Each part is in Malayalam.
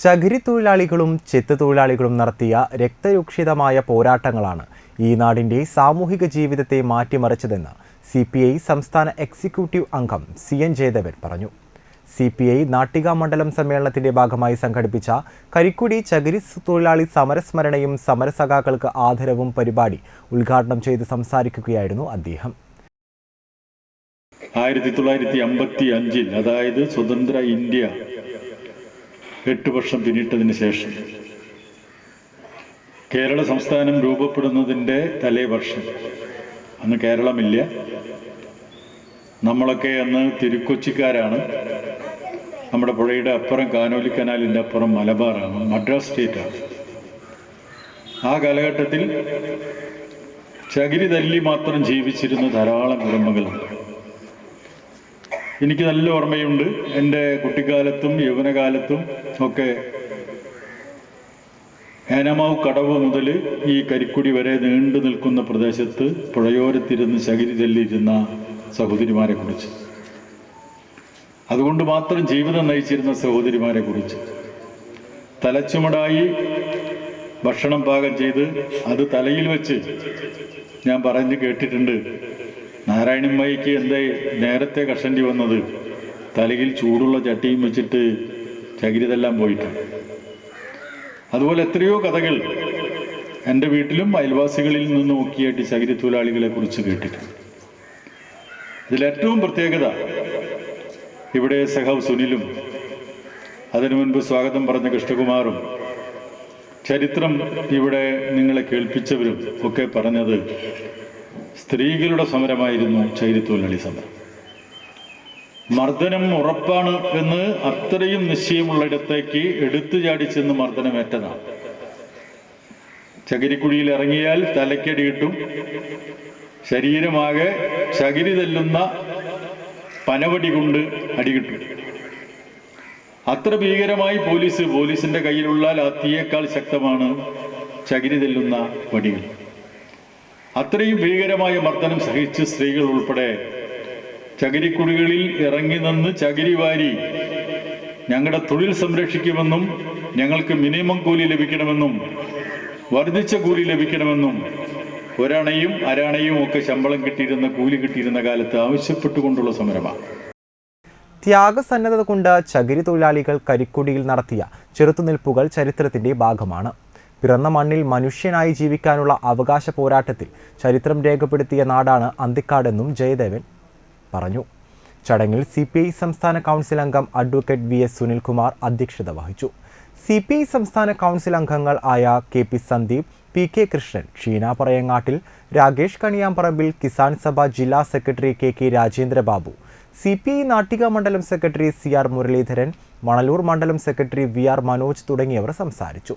ചകിരി തൊഴിലാളികളും ചെത്ത് തൊഴിലാളികളും നടത്തിയ രക്തരൂക്ഷിതമായ പോരാട്ടങ്ങളാണ് ഈ നാടിന്റെ സാമൂഹിക ജീവിതത്തെ മാറ്റിമറിച്ചതെന്ന് സി പി ഐ സംസ്ഥാന എക്സിക്യൂട്ടീവ് അംഗം സി എൻ ജയദേവൻ പറഞ്ഞു. സി പി ഐ നാട്ടിക മണ്ഡലം സമ്മേളനത്തിന്റെ ഭാഗമായി സംഘടിപ്പിച്ച കരിക്കുടി ചകിരി തൊഴിലാളി സമരസ്മരണയും സമരസഖാക്കൾക്ക് ആദരവും പരിപാടി ഉദ്ഘാടനം ചെയ്ത് സംസാരിക്കുകയായിരുന്നു അദ്ദേഹം. ആയിരത്തി തൊള്ളായിരത്തി അമ്പത്തി അഞ്ചിൽ അതായത് സ്വതന്ത്ര ഇന്ത്യ എട്ട് വർഷം പിന്നിട്ടതിന് ശേഷം കേരള സംസ്ഥാനം രൂപപ്പെടുന്നതിന്റെ തലേ വർഷം. അന്ന് കേരളമില്ല. നമ്മളൊക്കെ അന്ന് തിരുക്കൊച്ചിക്കാരാണ്. നമ്മുടെ പുഴയുടെ അപ്പുറം കാനോലി കനാലിന്റെ അപ്പുറം മലബാറാണ് മദ്രാസ് സ്റ്റേറ്റാണ്. ആ കാലഘട്ടത്തിൽ ചകിരി തല്ലി മാത്രം ജീവിച്ചിരുന്ന ധാരാളം കുടുംബങ്ങളുണ്ട് എനിക്ക് നല്ല ഓർമ്മയുണ്ട് എന്റെ കുട്ടിക്കാലത്തും യൗവനകാലത്തും ഒക്കെ ഏനമാവ് കടവ് മുതൽ ഈ കരിക്കുടി വരെ നീണ്ടു നിൽക്കുന്ന പ്രദേശത്ത് പുഴയോരത്തിരുന്ന് ശകിരി ചെല്ലിയിരുന്ന സഹോദരിമാരെ കുറിച്ച് അതുകൊണ്ട് മാത്രം ജീവിതം നയിച്ചിരുന്ന സഹോദരിമാരെ കുറിച്ച് തലച്ചുമടായി ഭക്ഷണം പാകം ചെയ്ത് അത് തലയിൽ വെച്ച് ഞാൻ പറഞ്ഞു കേട്ടിട്ടുണ്ട്. നാരായണമ്മയ്ക്ക് എന്തേ നേരത്തെ കഷണ്ടി വന്നത് തലയിൽ ചൂടുള്ള ചട്ടിയും വെച്ചിട്ട് ചകിരിതെല്ലാം പോയിട്ട്. അതുപോലെ എത്രയോ കഥകൾ എന്റെ വീട്ടിലും അയൽവാസികളിൽ നിന്ന് നോക്കിയായിട്ട് ചകിരി തൊഴിലാളികളെ കുറിച്ച് കേട്ടിട്ടുണ്ട് ഇതിലേറ്റവും പ്രത്യേകത ഇവിടെ സഹവ് സുനിലും അതിനു മുൻപ് സ്വാഗതം പറഞ്ഞ കൃഷ്ണകുമാറും ചരിത്രം ഇവിടെ നിങ്ങളെ കേൾപ്പിച്ചവരും ഒക്കെ പറഞ്ഞത് സ്ത്രീകളുടെ സമരമായിരുന്നു ചൈരത്തൊഴിലാളി സമരം. മർദ്ദനം ഉറപ്പാണ് എന്ന് അത്രയും നിശ്ചയമുള്ളിടത്തേക്ക് എടുത്തു ചാടിച്ചെന്ന് മർദ്ദനമേറ്റതാണ്. ചകിരിക്കുഴിയിൽ ഇറങ്ങിയാൽ തലക്കടി കിട്ടും ശരീരമാകെ ചകിരി തല്ലുന്ന പനവടി കൊണ്ട് അടികിട്ടും. അത്ര ഭീകരമായി പോലീസ് പോലീസിന്റെ കയ്യിലുള്ള ലാത്തിയേക്കാൾ ശക്തമാണ് ചകിരി തെല്ലുന്ന വടികൾ. അത്രയും ഭീകരമായ മർദ്ദനം സഹിച്ച് സ്ത്രീകൾ ഉൾപ്പെടെ ചകിരിക്കുടികളിൽ ഇറങ്ങി നിന്ന് ചകിരി വാരി ഞങ്ങളുടെ തൊഴിൽ സംരക്ഷിക്കുമെന്നും ഞങ്ങൾക്ക് മിനിമം കൂലി ലഭിക്കണമെന്നും വർദ്ധിച്ച കൂലി ലഭിക്കണമെന്നും ഒരണയും അരണയും ഒക്കെ ശമ്പളം കിട്ടിയിരുന്ന കൂലി കിട്ടിയിരുന്ന കാലത്ത് ആവശ്യപ്പെട്ടുകൊണ്ടുള്ള സമരമാണ്. ത്യാഗസന്നദ്ധത കൊണ്ട് ചകിരി തൊഴിലാളികൾ കരിക്കുടിയിൽ നടത്തിയ ചെറുത്തുനിൽപ്പുകൾ ചരിത്രത്തിന്റെ ഭാഗമാണ്. പിറന്ന മണ്ണിൽ മനുഷ്യനായി ജീവിക്കാനുള്ള അവകാശ പോരാട്ടത്തിൽ ചരിത്രം രേഖപ്പെടുത്തിയ നാടാണ് അന്തിക്കാടെന്നും ജയദേവൻ പറഞ്ഞു. ചടങ്ങിൽ സി പി ഐ സംസ്ഥാന കൗൺസിൽ അംഗം അഡ്വക്കേറ്റ് വി എസ് സുനിൽകുമാർ അധ്യക്ഷത വഹിച്ചു. സി പി ഐ സംസ്ഥാന കൗൺസിൽ അംഗങ്ങൾ ആയ K P Sandeep P K Krishnan Sheena Parayangattil Rakesh Kaniyamparambil Kisan Sabha ജില്ലാ secretary K K Rajendrababu C P I Nattika മണ്ഡലം secretary C R Muraleedharan Manalur മണ്ഡലം സെക്രട്ടറി വി ആർ മനോജ് തുടങ്ങിയവർ സംസാരിച്ചു.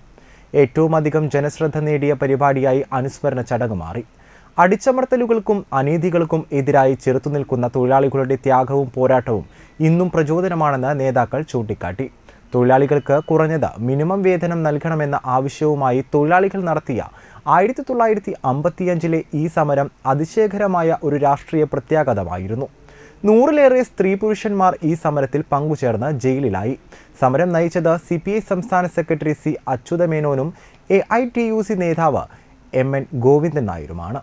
ഏറ്റവും അധികം ജനശ്രദ്ധ നേടിയ പരിപാടിയായി അനുസ്മരണ ചടങ്ങ് മാറി. അടിച്ചമർത്തലുകൾക്കും അനീതികൾക്കും എതിരായി ചെറുത്തുനിൽക്കുന്ന തൊഴിലാളികളുടെ ത്യാഗവും പോരാട്ടവും ഇന്നും പ്രചോദനമാണെന്ന് നേതാക്കൾ ചൂണ്ടിക്കാട്ടി. തൊഴിലാളികൾക്ക് കുറഞ്ഞത് മിനിമം വേതനം നൽകണമെന്ന ആവശ്യവുമായി തൊഴിലാളികൾ നടത്തിയ ആയിരത്തി തൊള്ളായിരത്തി അമ്പത്തിയഞ്ചിലെ ഈ സമരം അതിശയകരമായ ഒരു രാഷ്ട്രീയ പ്രത്യാഘാതമായിരുന്നു. നൂറിലേറെ സ്ത്രീ പുരുഷന്മാർ ഈ സമരത്തിൽ പങ്കുചേർന്ന് ജയിലിലായി. സമരം നയിച്ചത് സി പി ഐ സംസ്ഥാന secretary C അച്യുതമേനോനും A I T U C നേതാവ് എം എൻ ഗോവിന്ദൻ നായരുമാണ്.